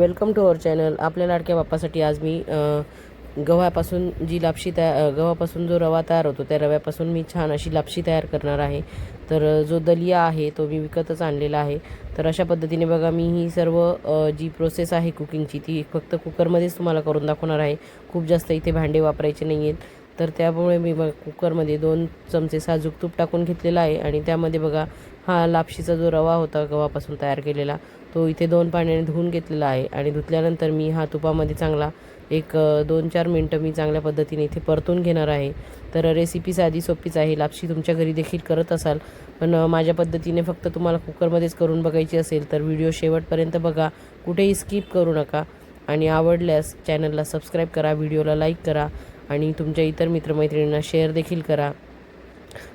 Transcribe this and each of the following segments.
Welcome to our channel. आपल्या लाडक्या बाप्पासाठी आज मी गव्हापासून जी लापशी तया गव्हापासून जो रवा तयार होतो त्या रव्यापासून मी छान अशी लापशी तयार करणार आहे. तर जो दलिया आहे तो मी विकतच आणलेला आहे. तर अशा पद्धतीने बघा मी ही सर्व जी प्रोसेस आहे कुकिंगची ती फक्त कुकरमध्येच तुम्हाला करून दाखवणार आहे. खूप जास्त इथे भांडे वापरायचे नाही आहेत तर त्यामुळे मी बघ कुकरमध्ये दोन चमचे साजूक तूप टाकून घेतलेला आहे. आणि त्यामध्ये बघा हा लापशीचा जो रवा होता गव्हापासून तयार केलेला तो इथे दोन पाण्याने धुवून घेतलेला आहे. आणि धुतल्यानंतर मी हा तुपामध्ये चांगला एक दोन चार मिनटं मी चांगल्या पद्धतीने इथे परतून घेणार आहे. तर रेसिपी साधी सोपीच आहे. लापशी तुमच्या घरी देखील करत असाल पण माझ्या पद्धतीने फक्त तुम्हाला कुकरमध्येच करून बघायची असेल तर व्हिडिओ शेवटपर्यंत बघा. कुठेही स्किप करू नका. आणि आवडल्यास चॅनलला सबस्क्राईब करा व्हिडिओला लाईक करा. आणि तुमच्या इतर मित्रमैत्रिणींना शेअर देखील करा.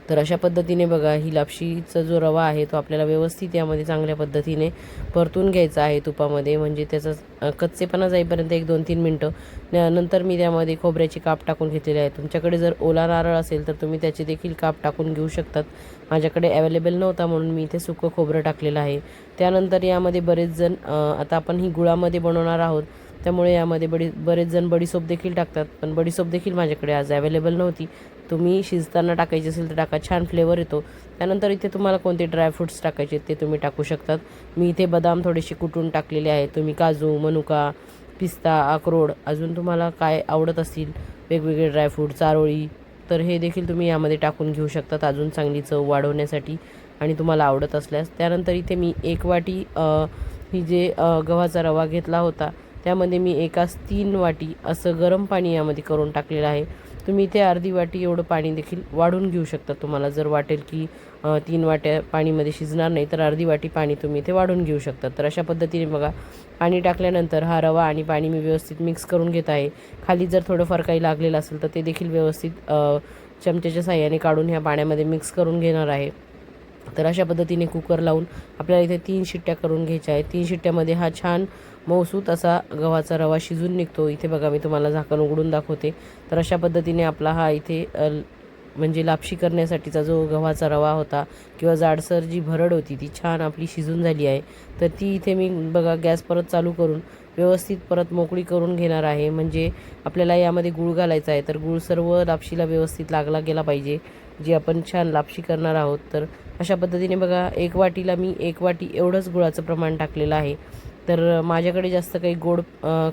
तर अशा पद्धतीने बघा ही लापशीचा जो रवा आहे तो आपल्याला व्यवस्थित यामध्ये चांगल्या पद्धतीने परतून घ्यायचा आहे तुपामध्ये. म्हणजे त्याचा कच्चेपणा जाईपर्यंत एक दोन तीन मिनटं. नंतर मी त्यामध्ये खोबऱ्याची काप टाकून घेतलेले आहे. तुमच्याकडे जर ओला नारळ असेल तर तुम्ही त्याचे देखील काप टाकून घेऊ शकतात. माझ्याकडे अवेलेबल नव्हता म्हणून मी इथे सुकं खोबरं टाकलेलं आहे. त्यानंतर यामध्ये बरेच जण आता आपण ही गुळामध्ये बनवणार आहोत. त्यामुळे यामध्ये बडी बरेच जण बडीसोप देखील टाकतात. पण बडीसोप देखील माझ्याकडे आज अवेलेबल नव्हती. तुम्ही शिजताना टाकायची असेल तर टाका. छान फ्लेवर येतो. त्यानंतर इथे तुम्हाला कोणते ड्रायफ्रूट्स टाकायचे ते तुम्ही टाकू शकतात. मी इथे बदाम थोडेसे कुटून टाकलेले आहे तुम्ही काजू मनुका पिस्ता अक्रोड अजून तुम्हाला काय आवडत असतील वेगवेगळे ड्रायफ्रूट चारोळी तर हे देखील तुम्ही यामध्ये टाकून घेऊ शकतात. अजून चांगली चव वाढवण्यासाठी आणि तुम्हाला आवडत असल्यास. त्यानंतर इथे मी एक वाटी ही जे गव्हाचा रवा घेतला होता त्यामध्ये मी एकाच तीन वाटी असं गरम पाणी यामध्ये करून टाकलेलं आहे. तुम्ही इथे अर्धी वाटी एवढं पाणी देखील वाढून घेऊ शकता तुम्हाला. जर वाटेल की तीन वाट्या पाणीमध्ये शिजणार नाही तर अर्धी वाटी पाणी तुम्ही इथे वाढून घेऊ शकता. तर अशा पद्धतीने बघा पाणी टाकल्यानंतर हा रवा आणि पाणी मी व्यवस्थित मिक्स करून घेत आहे. खाली जर थोडंफार काही लागलेलं असेल तर ते देखील व्यवस्थित चमच्याच्या साह्याने काढून ह्या पाण्यामध्ये मिक्स करून घेणार आहे. तर अशा पद्धतीने कुकर लावून आपल्याला इथे तीन शिट्ट्या करून घ्यायच्या आहेत. तीन शिट्ट्यामध्ये हा छान मऊसूत असा गव्हाचा रवा शिजून निघतो. इथे बघा मी तुम्हाला झाकण उघडून दाखवते. तर अशा पद्धतीने आपला हा इथे म्हणजे लापशी करण्यासाठीचा जो गव्हाचा रवा होता किंवा जाडसर जी भरड होती ती छान आपली शिजून झाली आहे. तर ती इथे मी बघा गॅस परत चालू करून व्यवस्थित परत मोकळी करून घेणार आहे. म्हणजे आपल्याला यामध्ये गूळ घालायचा आहे तर गूळ सर्व लापशीला व्यवस्थित लागला गेला पाहिजे. जी आपण छान लापशी करणार आहोत. तर अशा पद्धतीने बघा एक वाटीला मी एक वाटी एवढंच गुळाचं प्रमाण टाकलेलं आहे. तर माझ्याकडे जास्त काही गोड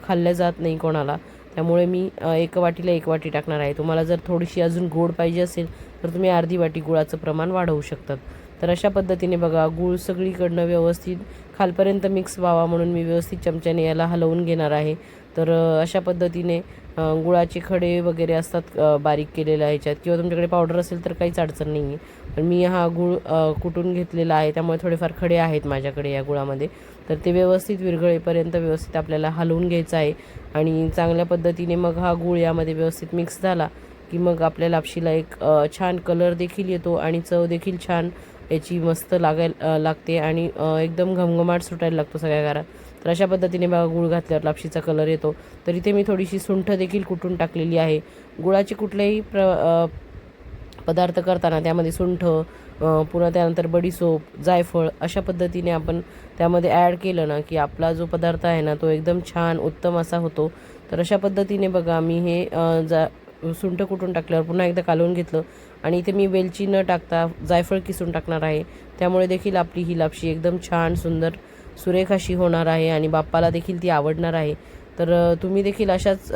खाल्लं जात नाही कोणाला. त्यामुळे मी एक वाटीला एक वाटी टाकणार आहे. तुम्हाला जर थोडीशी अजून गोड पाहिजे असेल तर तुम्ही अर्धी वाटी गुळाचं प्रमाण वाढवू शकतात. तर अशा पद्धतीने बघा गूळ सगळीकडनं व्यवस्थित खालपर्यंत मिक्स व्हावा म्हणून मी व्यवस्थित चमच्याने याला हलवून घेणार आहे. तर अशा पद्धतीने गुळाचे खडे वगैरे असतात बारीक केलेल्या ह्याच्यात. किंवा तुमच्याकडे पावडर असेल तर काहीच अडचण नाही आहे पण मी हा गूळ कुटून घेतलेला आहे त्यामुळे थोडेफार खडे आहेत माझ्याकडे या गुळामध्ये. तर ते व्यवस्थित विरघळेपर्यंत व्यवस्थित आपल्याला हलवून घ्यायचं आहे. आणि चांगल्या पद्धतीने मग हा गुळ यामध्ये व्यवस्थित मिक्स झाला की मग आपल्या लापशीला एक छान कलर देखील येतो आणि चव देखील छान याची मस्त लागायला लागते आणि एकदम घमघमाट सुटायला लागतो सगळ्या घरात. तर अशा पद्धतीने बघा गूळ घातल्यावर लापशीचा कलर येतो. तर इथे मी थोडीशी सुंठ देखील कुटून टाकलेली आहे. गुळाची कुठलेही प्र पदार्थ करताना त्यामध्ये सुंठ पुन्हा त्यानंतर बडीसोप जायफळ अशा पद्धतीने आपण त्यामध्ये ॲड केलं ना की आपला जो पदार्थ आहे ना तो एकदम छान उत्तम असा होतो. तर अशा पद्धतीने बघा मी हे जा सुंठ कुटून टाकल्यावर पुन्हा एकदा कालवून घेतलं. आणि इथे मी वेलची न टाकता जायफळ किसून टाकणार आहे. त्यामुळे देखील आपली ही लापशी एकदम छान सुंदर सुरेख अशी होणार आहे आणि बाप्पाला देखील ती आवडणार आहे. तर तुम्ही देखील अशाच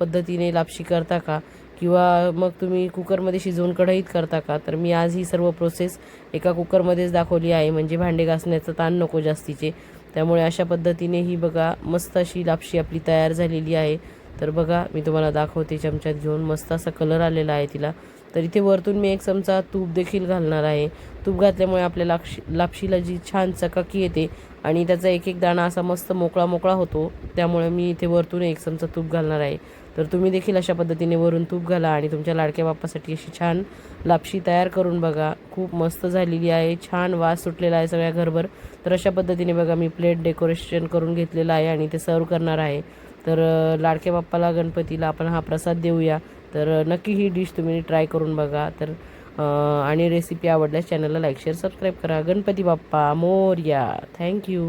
पद्धतीने लापशी करता का? किंवा मग तुम्ही कुकरमध्ये शिजवून कढईत करता का? तर मी आज ही सर्व प्रोसेस एका कुकरमध्येच दाखवली आहे. म्हणजे भांडे घासण्याचं ताण नको जास्तीचे. त्यामुळे अशा पद्धतीने ही बघा मस्त अशी लापशी आपली तयार झालेली आहे. तर बघा मी तुम्हाला दाखवते चमच्यात घेऊन. मस्त असा कलर आलेला आहे तिला. तर इथे वरतून मी एक चमचा तूप देखील घालणार आहे. तूप घातल्यामुळे आपल्या लापशी लापशीला जी छान चकाकी येते आणि त्याचा एक एक दाणा असा मस्त मोकळा मोकळा होतो त्यामुळे मी इथे वरतून एक चमचा तूप घालणार आहे. तर तुम्ही देखील अशा पद्धतीने वरून तूप घाला आणि तुमच्या लाडक्या बाप्पासाठी अशी छान लापशी तयार करून बघा. खूप मस्त झालेली आहे छान वास सुटलेला आहे सगळ्या घरभर. तर अशा पद्धतीने बघा मी प्लेट डेकोरेशन करून घेतलेलं आहे आणि ते सर्व करणार आहे. तर लाडक्या बाप्पाला गणपतीला आपण हा प्रसाद देऊया. तर नक्की ही डिश तुम्ही ट्राय करून बघा. तर आणि रेसिपी आवडल्यास चॅनलला लाईक शेअर सबस्क्राईब करा. गणपती बाप्पा मोरया. थँक्यू